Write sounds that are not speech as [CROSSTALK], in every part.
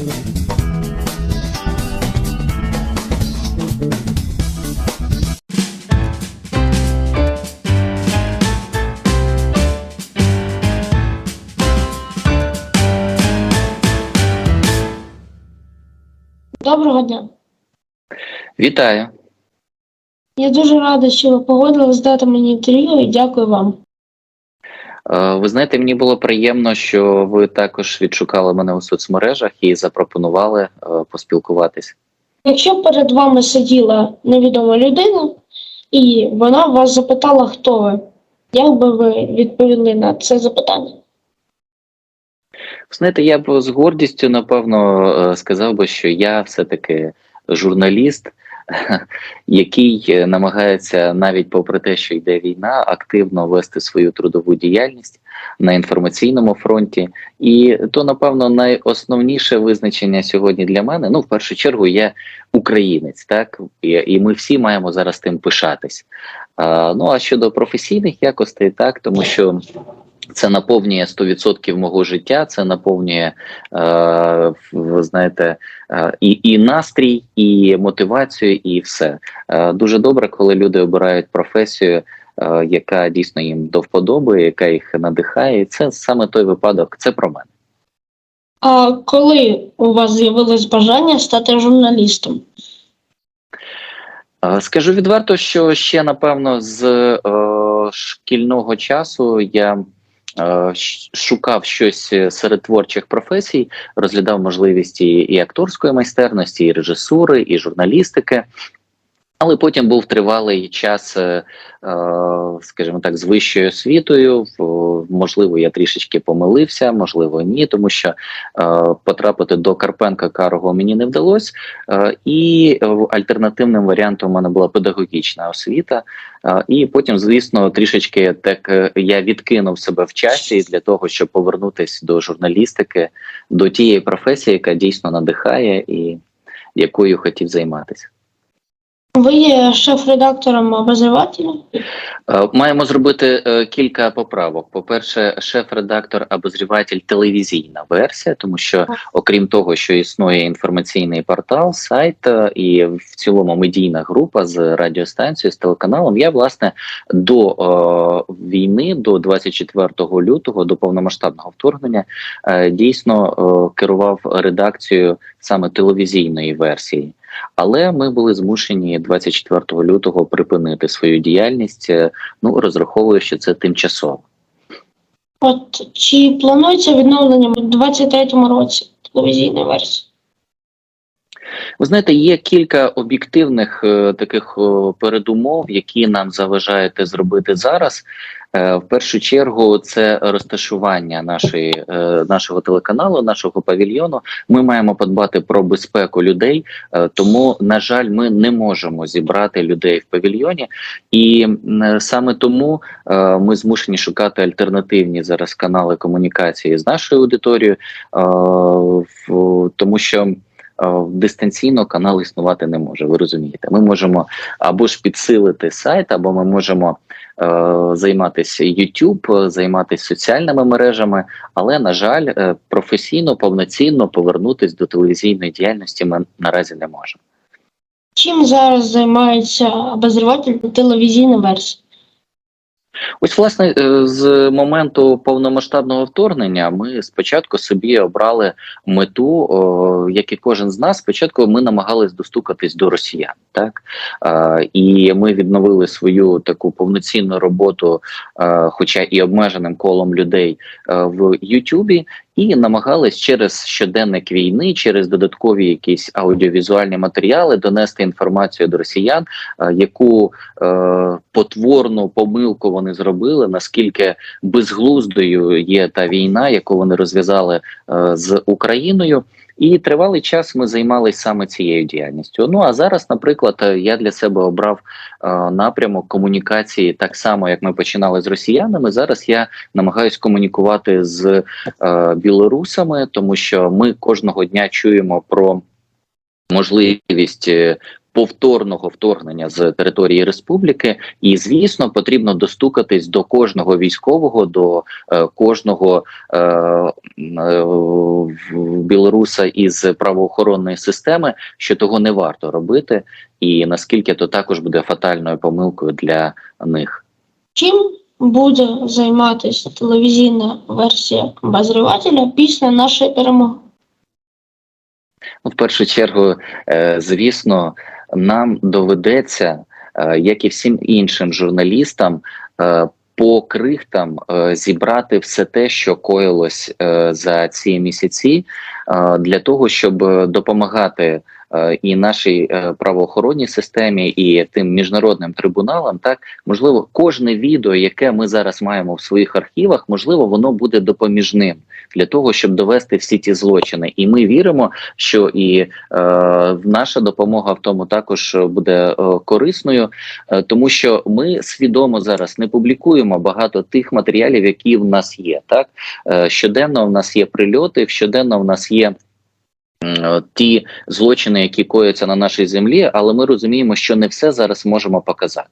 Доброго дня. Вітаю. Я дуже рада, що ви погодились дати мені інтерв'ю і дякую вам. Е, Ви знаєте, мені було приємно, що ви також відшукали мене у соцмережах і запропонували е, поспілкуватись. Якщо перед вами сиділа невідома людина, і вона вас запитала, хто ви, як би ви відповіли на це запитання? Знаєте, я б з гордістю напевно е, сказав би, що я все-таки журналіст, [LAUGHS] який е, намагається навіть попри те, що йде війна, активно вести свою трудову діяльність на інформаційному фронті. І то, напевно, найосновніше визначення сьогодні для мене. Ну, в першу чергу, я українець, так і, ми всі маємо зараз тим пишатись. Ну а щодо професійних якостей, так тому що. Це наповнює 100% мого життя. Це наповнює, е, ви знаєте, е, і і настрій, і мотивацію, і все е, дуже добре, коли люди обирають професію, е, яка дійсно їм до вподоби, яка їх надихає. І це саме той випадок. Це про мене. А коли у вас з'явилось бажання стати журналістом? Е, Скажу відверто, що ще напевно з е, шкільного часу я шукав щось серед творчих професій, розглядав можливість і акторської майстерності, і режисури, і журналістики. Але потім був тривалий час, е, е, скажімо так, з вищою освітою. Можливо, я трішечки помилився, можливо, ні, тому що е, потрапити до Карпенка Карого мені не вдалося. І альтернативним варіантом у мене була педагогічна освіта. І потім, звісно, трішечки так я відкинув себе в часі для того, щоб повернутися до журналістики, до тієї професії, яка дійсно надихає і якою хотів займатися. Ви є шеф-редактором обозрівателя? Е, Маємо зробити е, кілька поправок. По-перше, шеф-редактор обозріватель телевізійна версія, тому що, окрім того, що існує інформаційний портал, сайт е, і в цілому медійна група з радіостанцією, з телеканалом, я власне до війни, до 24 лютого, до повномасштабного вторгнення, дійсно керував редакцією саме телевізійної версії. Але ми були змушені 24 лютого припинити свою діяльність. е, Ну розраховую, що це тимчасово. От чи планується відновлення в 23-му році телевізійної версії? Ви знаєте, є кілька об'єктивних е, таких е, передумов, які нам заважають зробити зараз. Е, в першу чергу, це розташування нашої е, нашого телеканалу, нашого павільйону. Ми маємо подбати про безпеку людей, е, тому на жаль, ми не можемо зібрати людей в павільйоні, і саме тому ми змушені шукати альтернативні зараз канали комунікації з нашою аудиторією, тому що. Дистанційно канал існувати не може. Ви розумієте, ми можемо або ж підсилити сайт, або ми можемо займатися YouTube, е, займатися соціальними мережами, але на жаль, е, професійно повноцінно повернутись до телевізійної діяльності ми наразі не можемо. Чим зараз займається обозріватель телевізійної версії? Ось, власне, е, з моменту повномасштабного вторгнення ми спочатку собі обрали мету, як і кожен з нас. Спочатку ми намагались достукатись до росіян, так Е, і ми відновили свою таку повноцінну роботу, е, хоча і обмеженим колом людей в Ютубі. І намагались через щоденник війни, через додаткові якісь аудіовізуальні матеріали донести інформацію до росіян, е, яку е, потворну помилку вони зробили, наскільки безглуздою є та війна, яку вони розв'язали е, з Україною. І тривалий час ми займалися саме цією діяльністю. Ну а зараз, наприклад, е, я для себе обрав е, напрямок комунікації так само, як ми починали з росіянами. Зараз я намагаюсь комунікувати з е, білорусами, тому що ми кожного дня чуємо про можливість е, повторного вторгнення з території республіки, і звісно, потрібно достукатись до кожного військового, до е, кожного е, е, білоруса із правоохоронної системи, що того не варто робити, і наскільки то також буде фатальною помилкою для них. Чим буде займатися телевізійна версія обозрівателя після нашої перемоги? Ну, в першу чергу, е, звісно, нам доведеться, е, як і всім іншим журналістам, е, по крихтам е, зібрати все те, що коїлось за ці місяці, для того, щоб допомагати і нашій е, правоохоронній системі, і тим міжнародним трибуналам, так можливо, кожне відео, яке ми зараз маємо в своїх архівах, можливо, воно буде допоміжним для того, щоб довести всі ті злочини. І ми віримо, що і е, наша допомога в тому також буде е, корисною, е, тому що ми свідомо зараз не публікуємо багато тих матеріалів, які в нас є. Так е, щоденно в нас є прильоти, щоденно в нас є. Ті злочини, які кояться на нашій землі, але ми розуміємо, що не все зараз можемо показати.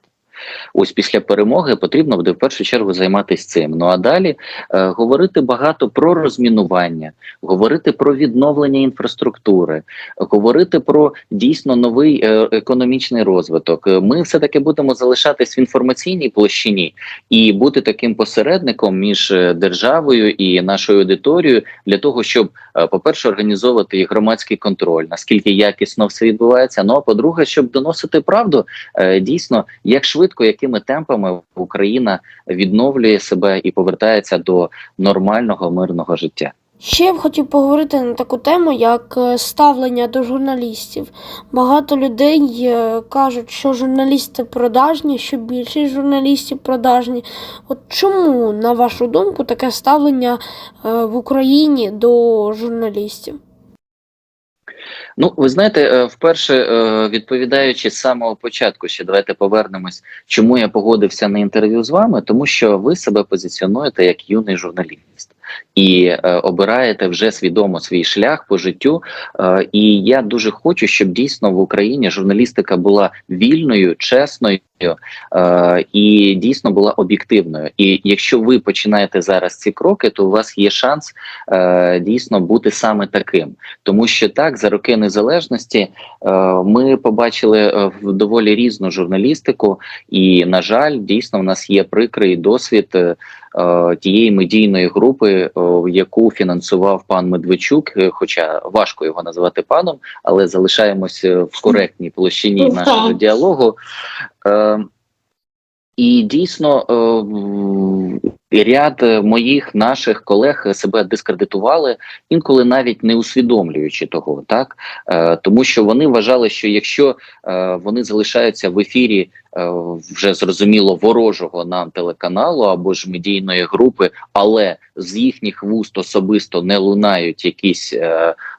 Ось після перемоги потрібно буде в першу чергу займатися цим. Ну а далі е, говорити багато про розмінування, говорити про відновлення інфраструктури, говорити про дійсно новий е, економічний розвиток. Е, Ми все таки будемо залишатись в інформаційній площині і бути таким посередником між е, державою і нашою аудиторією для того, щоб, по-перше, організовувати громадський контроль, наскільки якісно все відбувається. Ну а по-друге, щоб доносити правду е, дійсно, як швидко, якими темпами Україна відновлює себе і повертається до нормального мирного життя. Ще я б хотів поговорити на таку тему, як е, ставлення до журналістів. Багато людей е, кажуть, що журналісти продажні, що більшість журналістів продажні. От чому, на вашу думку, таке ставлення е, в Україні до журналістів? Ну, ви знаєте, е, вперше е, відповідаючи з самого початку, ще давайте повернемось, чому я погодився на інтерв'ю з вами, тому що ви себе позиціонуєте як юний журналіст і е, обираєте вже свідомо свій шлях по життю. Е, і я дуже хочу, щоб дійсно в Україні журналістика була вільною, чесною. Е, і дійсно була об'єктивною. І якщо ви починаєте зараз ці кроки, то у вас є шанс е, дійсно бути саме таким, тому що так за роки незалежності е, ми побачили в доволі різну журналістику, і на жаль, дійсно в нас є прикрий досвід. Тієї медійної групи, яку фінансував пан Медведчук, хоча важко його називати паном, але залишаємось в коректній площині Ну, нашого діалогу. Е, і дійсно е, ряд моїх наших колег себе дискредитували, інколи навіть не усвідомлюючи того, так е, тому що вони вважали, що якщо вони залишаються в ефірі вже зрозуміло ворожого нам телеканалу або ж медійної групи, але з їхніх вуст особисто не лунають якісь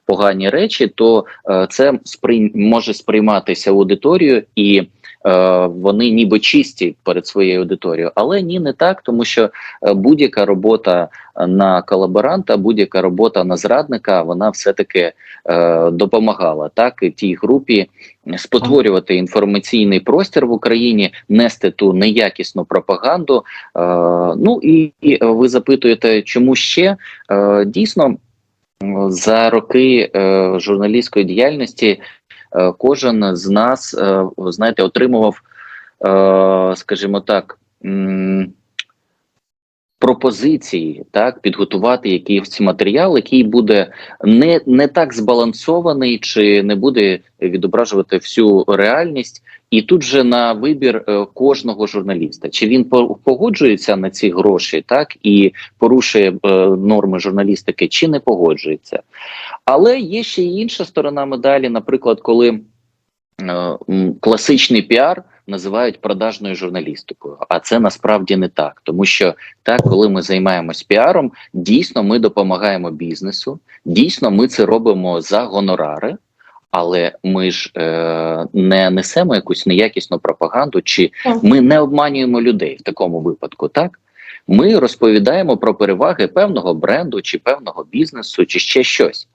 погані речі, то це сприй... може сприйматися аудиторією і. Е, Вони ніби чисті перед своєю аудиторією, але ні, не так, тому що е, будь-яка робота на колаборанта, будь-яка робота на зрадника, вона все-таки е, допомагала так і тій групі спотворювати інформаційний простір в Україні, нести ту неякісну пропаганду. Е, ну і, ви запитуєте, чому ще е, дійсно за роки е, журналістської діяльності е, кожен з нас, е, знаєте, отримував, е, скажімо так. Пропозиції так підготувати якийсь матеріал, який буде не, не так збалансований, чи не буде відображувати всю реальність, і тут же на вибір е, кожного журналіста, чи він по- погоджується на ці гроші, так і порушує е, норми журналістики, чи не погоджується. Але є ще й інша сторона медалі, наприклад, коли е, класичний піар називають продажною журналістикою, а це насправді не так, тому що так, коли ми займаємось піаром, дійсно ми допомагаємо бізнесу, дійсно ми це робимо за гонорари. Але ми ж е, не несемо якусь неякісну пропаганду, чи ми не обманюємо людей в такому випадку, так? Ми розповідаємо про переваги певного бренду, чи певного бізнесу, чи ще щось.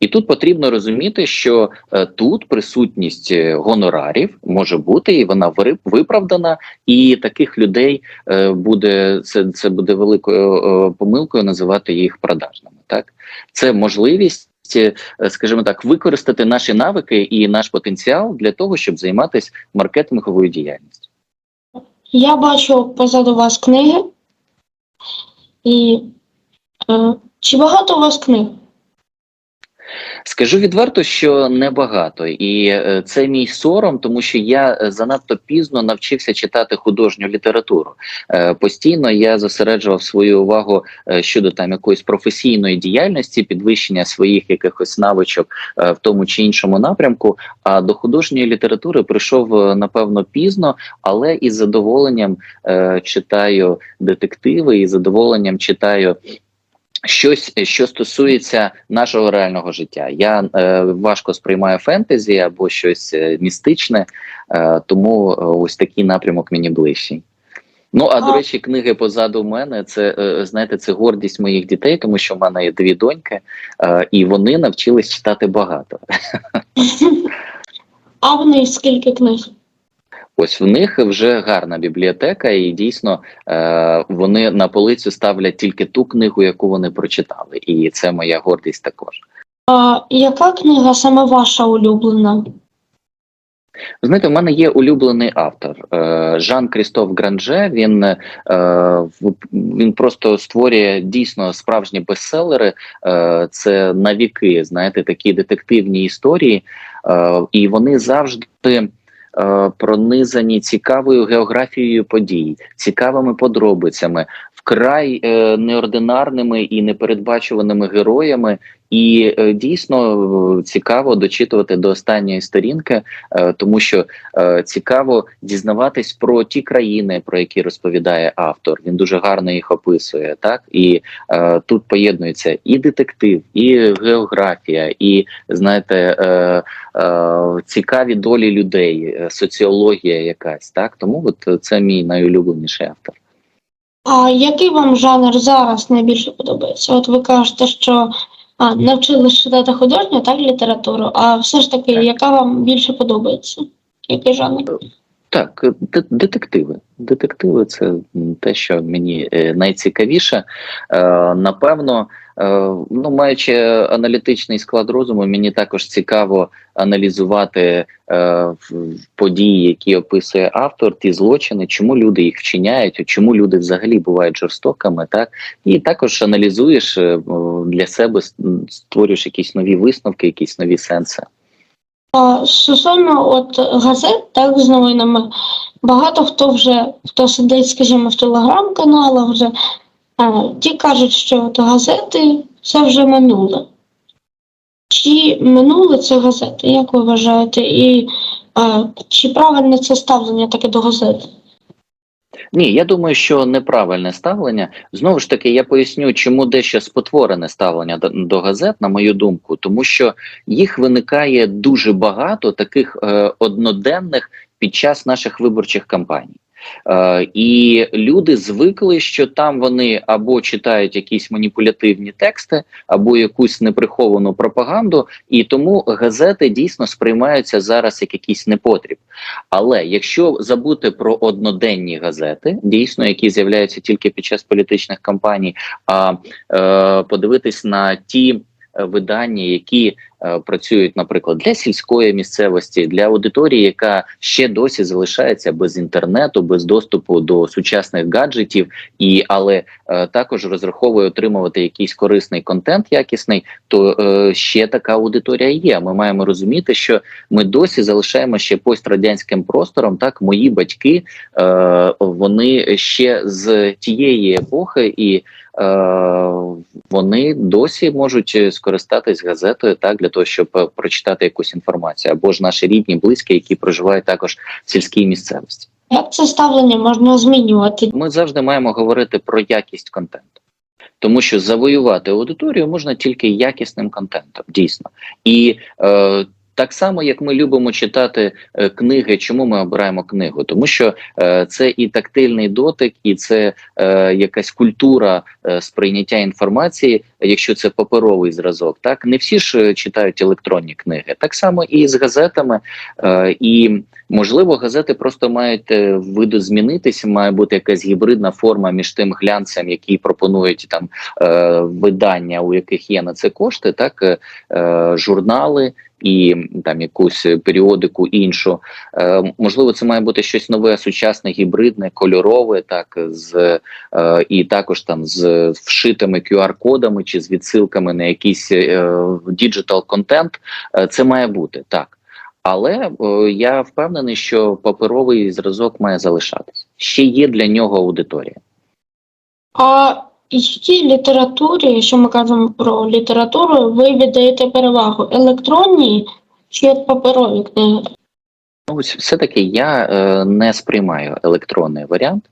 І тут потрібно розуміти, що е, тут присутність е, гонорарів може бути, і вона виправдана, і таких людей е, буде це, це буде великою помилкою називати їх продажними. Так, це можливість. Скажімо так, використати наші навики і наш потенціал для того, щоб займатися маркетинговою діяльністю. Я бачу позаду вас книги. І е, чи багато у вас книг? Скажу відверто, що небагато, і е, це мій сором, тому що я е, занадто пізно навчився читати художню літературу. Е, Постійно я зосереджував свою увагу щодо там якоїсь професійної діяльності, підвищення своїх якихось навичок в тому чи іншому напрямку. А до художньої літератури прийшов напевно пізно, але із задоволенням читаю детективи, і задоволенням читаю щось, що стосується нашого реального життя. Я е, важко сприймаю фентезі або щось е, містичне, е, тому е, ось такий напрямок мені ближчий. Ну а до речі, книги позаду мене це е, знаєте, це гордість моїх дітей, тому що в мене є дві доньки, е, і вони навчились читати багато. [LAUGHS] А в них скільки книг? Ось в них вже гарна бібліотека, і дійсно е, вони на полицю ставлять тільки ту книгу, яку вони прочитали, і це моя гордість також. А яка книга саме ваша улюблена? Знаєте, в мене є улюблений автор е, Жан Крістоф Гранже. Він, е, він просто створює дійсно справжні бестселери. Це на віки, знаєте, такі детективні історії, і вони завжди. Е, Пронизані цікавою географією подій, цікавими подробицями, вкрай е, неординарними і непередбачуваними героями, і е, дійсно е, цікаво дочитувати до останньої сторінки, е, тому що е, цікаво дізнаватись про ті країни, про які розповідає автор. Він дуже гарно їх описує. Так і е, тут поєднується і детектив, і географія, і знаєте, е, е, цікаві долі людей, е, соціологія якась. Так тому от це мій найулюбленіший автор. А який вам жанр зараз найбільше подобається? От ви кажете, що а, навчились читати художню, так, літературу, а все ж таки, Так. яка вам більше подобається? Який жанр? Так, е, детективи. Детективи це те, що мені е, найцікавіше. Е, напевно, ну маючи аналітичний склад розуму, мені також цікаво аналізувати події, які описує автор, ті злочини, чому люди їх вчиняють, чому люди взагалі бувають жорстокими, так і також аналізуєш для себе, створюєш якісь нові висновки, якісь нові сенси. Стосовно от газет, так, з новинами, багато хто вже, хто сидить, скажімо, в телеграм-каналах вже, а, ті кажуть, що от газети це вже минуле. Чи минуле це газети, як ви вважаєте? І а, чи правильне це ставлення таке до газет? Ні, я думаю, що неправильне ставлення. Знову ж таки, я поясню, чому дещо спотворене ставлення до, до газет, на мою думку, тому що їх виникає дуже багато таких е, одноденних під час наших виборчих кампаній. Е, і люди звикли, що там вони або читають якісь маніпулятивні тексти, або якусь неприховану пропаганду, і тому газети дійсно сприймаються зараз як якийсь непотріб. Але якщо забути про одноденні газети, дійсно, які з'являються тільки під час політичних кампаній, а е, подивитись на ті е, видання, які працюють, наприклад, для сільської місцевості, для аудиторії, яка ще досі залишається без інтернету, без доступу до сучасних гаджетів, і але е, також розраховує отримувати якийсь корисний контент, якісний, то е, ще така аудиторія є. Ми маємо розуміти, що ми досі залишаємо ще пострадянським простором. Так, мої батьки е, вони ще з тієї епохи, і е, вони досі можуть скористатись газетою так для того, щоб е, прочитати якусь інформацію, або ж наші рідні, близькі, які проживають також в сільській місцевості. Як це ставлення можна змінювати? Ми завжди маємо говорити про якість контенту. Тому що завоювати аудиторію можна тільки якісним контентом, дійсно. І е, Так само, як ми любимо читати е, книги, чому ми обираємо книгу? Тому що е, це і тактильний дотик, і це е, якась культура е, сприйняття інформації, якщо це паперовий зразок. Так не всі ж е, читають електронні книги. Так само і з газетами. Е, і можливо, газети просто мають е, видозмінитися, має бути якась гібридна форма між тим глянцем, який пропонують там е, видання, у яких є на це кошти, так е, журнали і там якусь періодику іншу. Е, можливо, це має бути щось нове, сучасне, гібридне, кольорове, так з е, і також там з вшитими QR-кодами чи з відсилками на якийсь е, діджитал контент. Е, це має бути так. Але е, я впевнений, що паперовий зразок має залишатись. Ще є для нього аудиторія. А якій літературі, якщо ми кажемо про літературу, ви віддаєте перевагу електронній чи паперовій книги? Ну, ось все-таки я е, не сприймаю електронний варіант,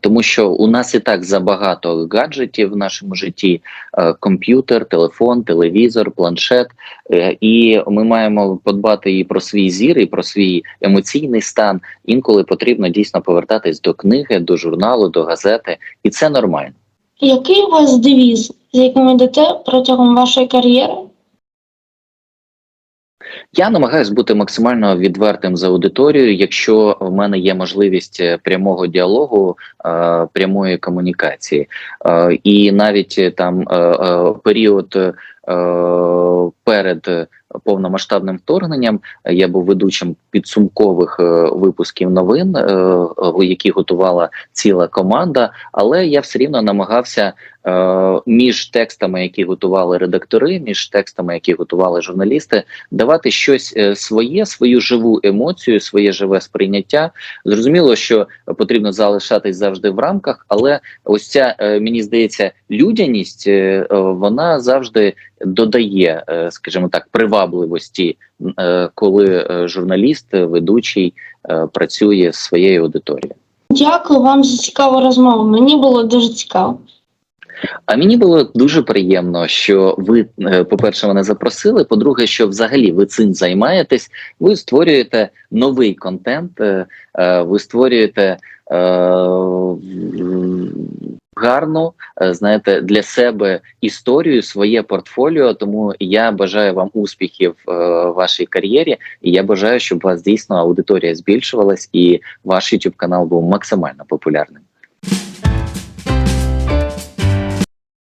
тому що у нас і так забагато гаджетів в нашому житті: е, комп'ютер, телефон, телевізор, планшет. Е, і ми маємо подбати і про свій зір, і про свій емоційний стан. Інколи потрібно дійсно повертатись до книги, до журналу, до газети, і це нормально. Який у вас девіз, з яким йдете протягом вашої кар'єри? Я намагаюся бути максимально відвертим за аудиторією, якщо в мене є можливість е, прямого діалогу, е, прямої комунікації, е, і навіть там період перед повномасштабним вторгненням я був ведучим підсумкових е, випусків новин, е, е, які готувала ціла команда, але я все рівно намагався між текстами, які готували редактори, між текстами, які готували журналісти, давати щось своє, свою живу емоцію, своє живе сприйняття. Зрозуміло, що потрібно залишатись завжди в рамках, але ось ця мені здається людяність, вона завжди додає, скажімо так, привабливості, е, коли е, журналіст, е, ведучий працює з своєю аудиторією. Дякую вам за цікаву розмову. Мені було дуже цікаво. А мені було дуже приємно, що ви, по-перше, мене запросили. По-друге, що взагалі ви цим займаєтесь. Ви створюєте новий контент, ви створюєте гарну, е, знаєте, для себе історію, своє портфоліо. Тому я бажаю вам успіхів е, в вашій кар'єрі, і я бажаю, щоб у вас дійсно аудиторія збільшувалась і ваш YouTube канал був максимально популярним.